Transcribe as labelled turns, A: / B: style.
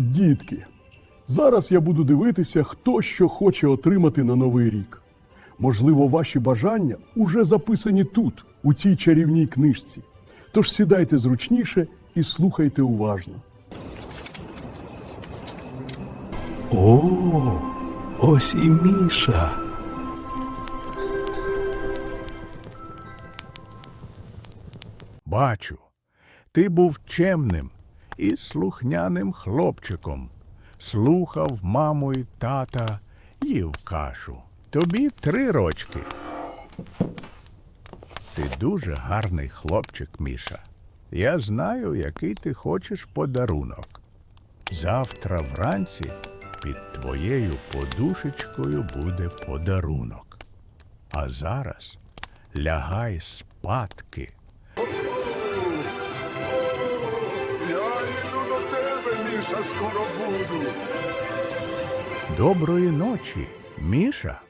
A: дітки, зараз я буду дивитися, хто що хоче отримати на новий рік. Можливо, ваші бажання уже записані тут, у цій чарівній книжці. Тож сідайте зручніше і слухайте уважно.
B: О, ось і Міша.
C: Бачу, ти був чемним і слухняним хлопчиком. Слухав маму і тата, їв кашу. Тобі три рочки. Ти дуже гарний хлопчик, Міша. Я знаю, який ти хочеш подарунок. Завтра вранці під твоєю подушечкою буде подарунок. А зараз лягай спадки.
D: Міша, скоро буду.
C: Доброї ночі, Міша.